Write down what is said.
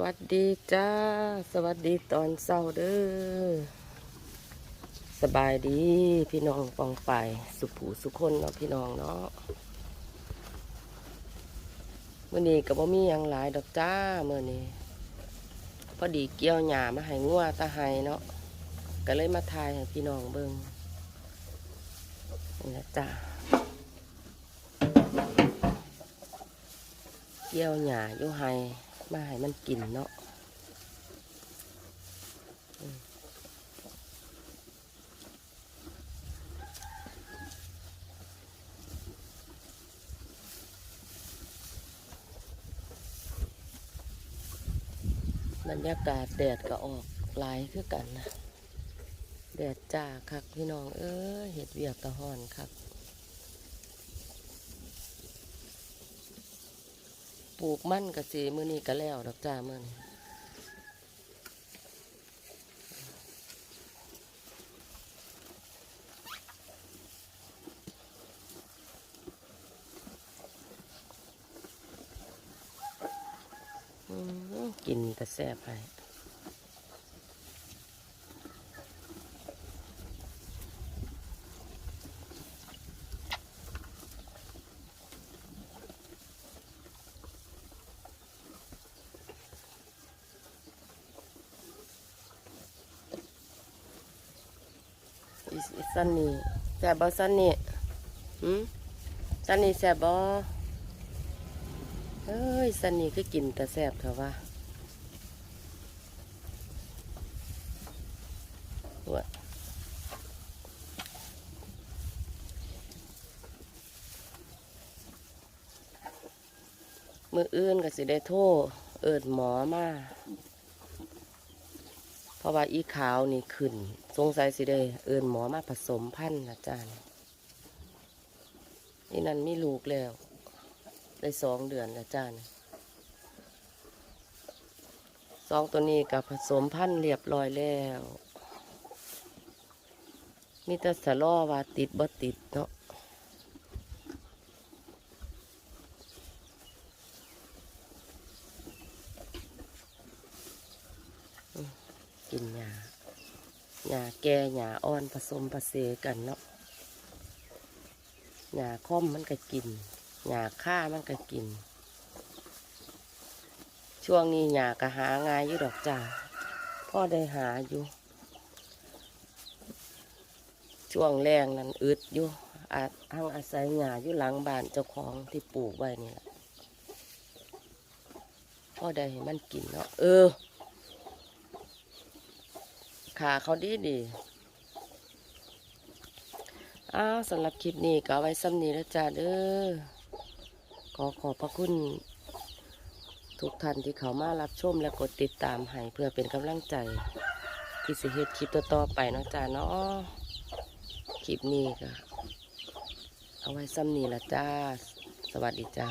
วัสดีจ้า สวัสดีตอนเช้าเด้อสบายดีพี่น้องปองไปสุผูสุคนเนาะพี่น้องเนาะมื่อนี้ก็บ่มีหยังหลายดอกจ้าเมื่อนี้พอดีเกี่ยวหญ้ามาให้งัวตาไห้เนาะก็เลยมาทายให้พี่น้องเบิ่งนี่นะจ้าเกี่ยวหญ้าอยู่ไห้ มาให้มันกินเนาะบรรยากาศแดดก็ออกหลายคือกันนะ แดดจ้าคักพี่น้อง เอ้ยเห็ดเวียกกระหอนครั ปลูกมั่นกะสีมือนี้ก็แล้วดอกจ้ามือนี้กินแต่แซ่บไป สันนี่แซบบ่สันนี่หืมสันนี่แซบบ่เอ้ยสันนี่คือกินแต่แซบเถอะวะวะมืออื่นก็สิได้โทษเอิดหมอมา เพราะว่าอีขาวนี่ขึ้น สงสัยสิได้ เอินหมอมาผสมพันธุ์นะจานี่นี่นั่นมีลูกแล้ว ได้สองเดือนแล้วจ้านี่สองตัวนี้กับผสมพันธุ์เรียบร้อยแล้วมีแต่สะล่อว่าติดบ่ติดเนาะ กินหญ้าหญ้าแก่หญ้าอ่อนผสมผสมกันเนาะหญ้าค่อมมันก็กินหญ้าค่ามันก็กิน ช่วงนี้หญ้าก็หาง่ายอยู่ดอกจ้าพ่อได้หาอยู่ช่วงแรงนั้นอึดอยู่อาทางอาศัยหญ้าอยู่หลังบ้านเจ้าของที่ปลูกไว้นี่แหละพ่อได้ให้มันกินเนาะเออ ขาเขาดีดีอ้าวสำหรับคลิปนี้ก็ไว้ซ้ำนี้แล้วจ้าเด้อขอขอบพระคุณ ทุกท่านที่เขามารับชมและกดติดตามให้เพื่อเป็นกำลังใจ ที่สิเฮ็ดคลิปต่อๆไปเนาะจ้าเนาะคลิปนี้ก็เอาไว้ซ้ำนี้ละจ้า สวัสดีจ้า